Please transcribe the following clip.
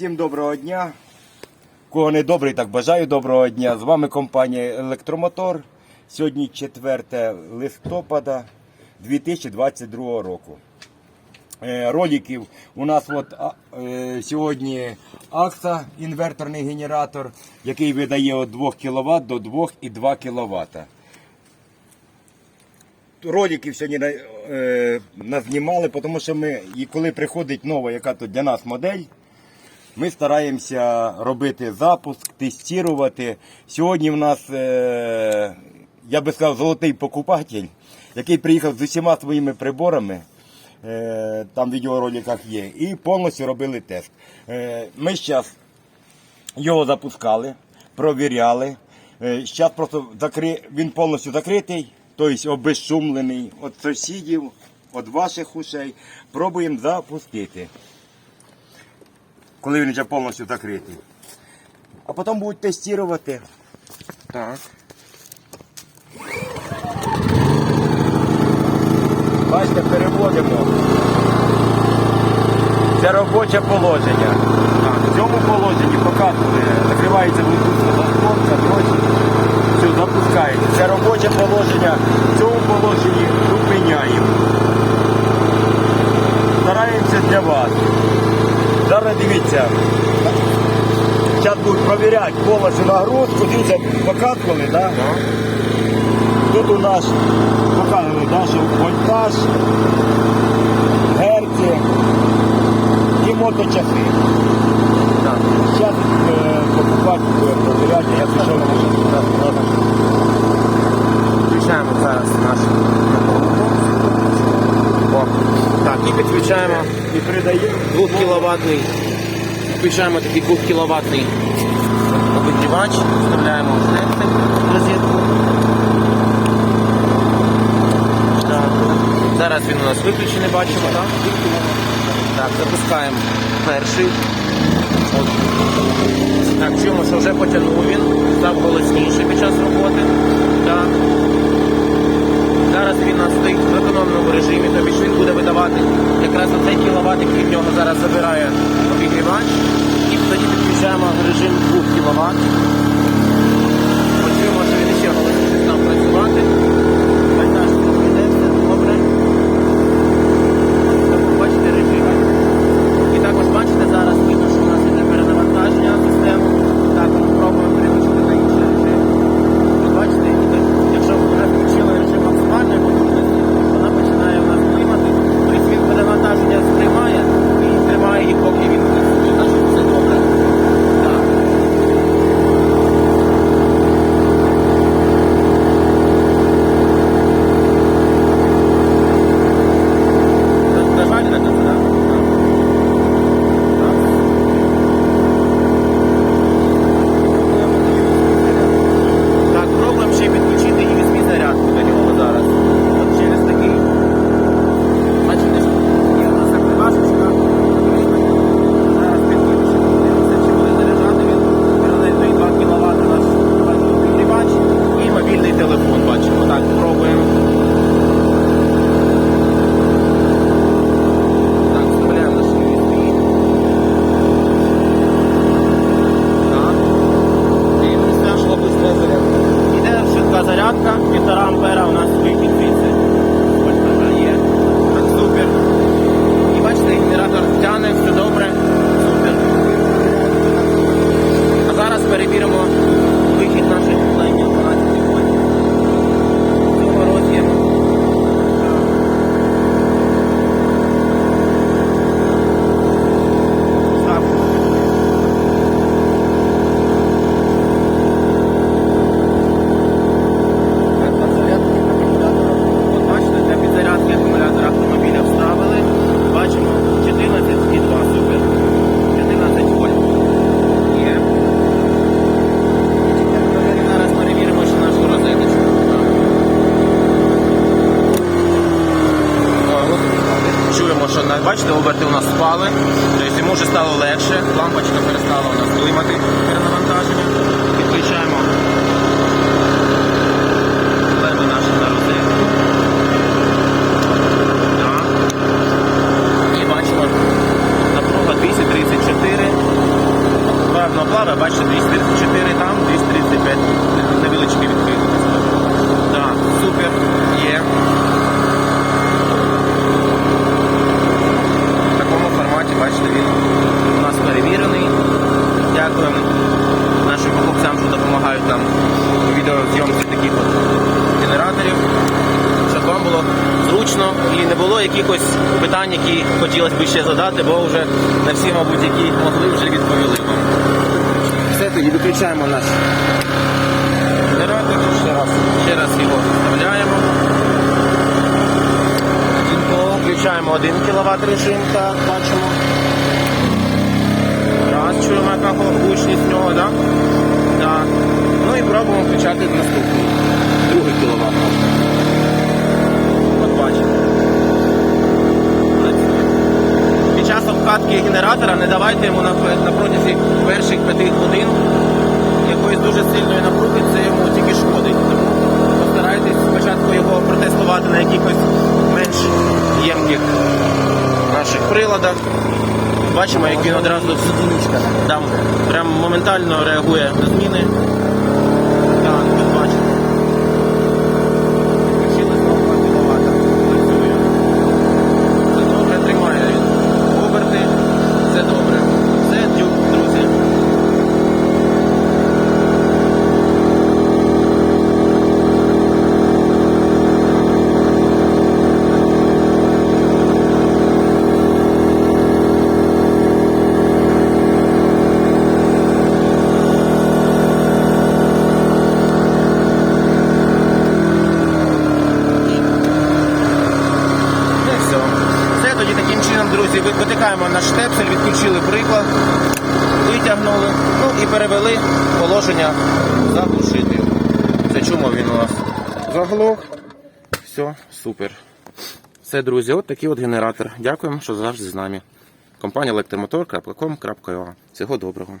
Всім доброго дня. Кого не добрий, так бажаю доброго дня. З вами компанія Електромотор. Сьогодні 4 листопада 2022 року. Е, Роликів у нас от, е, сьогодні Акса інверторний генератор, який видає від 2 кВт до 2,2 кВт. Роликів сьогодні е, назнімали, тому що ми, і коли приходить нова, яка тут для нас модель, ми стараємося робити запуск, тестувати. Сьогодні в нас, е, я би сказав, золотий покупатель, який приїхав з усіма своїми приборами. е, Там в відеороликах є, і повністю робили тест. Е, Ми зараз його запускали, провіряли. Зараз просто закри... він повністю закритий, тобто обезшумлений від сусідів, від ваших ушей. Пробуємо запустити коли він вже повністю закритий. А потім будуть тестувати. Так. Бачите, переводимо. Це робоче положення. Так, в цьому положенні показує, закривається Bluetooth заслонка, дротик, все, запускається. Це робоче положення. В цьому положенні зупиняємо. Стараємося для вас. Зараз дивіться. Зараз будуть перевіряти повністю нагрузку. Дивіться, показували, так? Да? Тут у нас да, що вольтаж, герці і моточаси. Зараз е, покупати буде перевіряти, я пішов. Включаємо зараз наш Так, і підключаємо І передає 2 кВт. Підключаємо такий 2 кВт обігрівач, вставляємо в розетку. Зараз він у нас виключений, бачимо, так? Так, запускаємо перший. Так, чуємо, що вже потягнув він, став голосніше під час роботи. Так. Зараз він нас стоїть в економному режимі, тобі він буде видавати якраз на цей кіловат, який в нього зараз забирає обігрівач. І тоді підключаємо режим 2 кВт. Почуємо, що він ще голосніше став працювати. Вольтаж трохи йде, все добре. Тобто, Бачите режими. І також бачите, зараз видно, що у нас іде перенавантаження систем. Так, ми пробуємо переключити на інший режим. От Бачите, і так, якщо ви вже включили режим максимальної потужності, вона починає в нас клімати. Тобто він перенавантаження сприймає і тримає їх, поки він працює. Так що все добре. Так. Нажали на це, так? Так. Так, пробуємо ще й підключити USB зарядку до нього зараз. От через такий. Бачите, що є у нас закривашечка. Зараз підключимо. Дивимося, чи буде заряджати він. Паралельно і 2 кВт наш обігрівач і мобільний телефон бачимо. Так, пробуємо. Так, вставляємо наш USB. Так. Дивимося, що швидка зарядка. Іде швидка зарядка, 1,5 ампера у нас вихід звідси. Вольтажа є. Так, супер. І бачите, генератор тягне, все добре. Супер. А зараз перевіримо вихід наших плення 12 вольт. В цьому році. Так. Так, на зарядку акумулятора. От бачите, для підзарядки акумулятора автомобіля вставили. Бачимо 14,2 супер. 14 вольт. Є. І Зараз перевіримо, що нашу розеточку. На- бачите, оберти у нас спали, тобто йому вже стало легше, лампочка перестала у нас климати перенавантаження. Підключаємо Проблеми наші на. І бачимо, напруга 234. воно плаває, бачите, 234 там, 235 невеличкий відкрив. Так, супер, є. В такому форматі, бачите, він у нас перевірений. Дякуємо нашим покупцям, що допомагають нам у відеозйомці таких от генераторів, щоб вам було зручно і не було якихось питань, які хотілося б ще задати, бо вже не всі, мабуть, які могли вже відповіли вам. Все, тоді виключаємо наш генератор ще раз. Ще раз його вставляємо. Включаємо 1 кВт режим, так, бачимо. Раз, чуємо, яка гучність нього, так? Так. Ну і пробуємо включати наступний. Другий кіловат. От бачите. Працює. Під час генератора не давайте йому на, протязі перших 5 годин якоїсь дуже сильної напруги, це йому тільки шкодить. Тому постарайтесь спочатку його протестувати на якихось менш ємких наших приладах. Бачимо, як він одразу там прям моментально реагує на зміни. Так, тут бачимо. Включили знову 2 кВт. Працює. Це добре тримає він. Оберти. Це добре. Це дюк, друзі. Ну і все. Все тоді таким чином, друзі, на штепсель, відключили приклад, витягнули, ну і перевели положення заглушити. Це чому він у нас заглох. Все, супер. Все, друзі, от такий от генератор. Дякуємо, що завжди з нами. Компанія електромотор.com.ua. Всього доброго.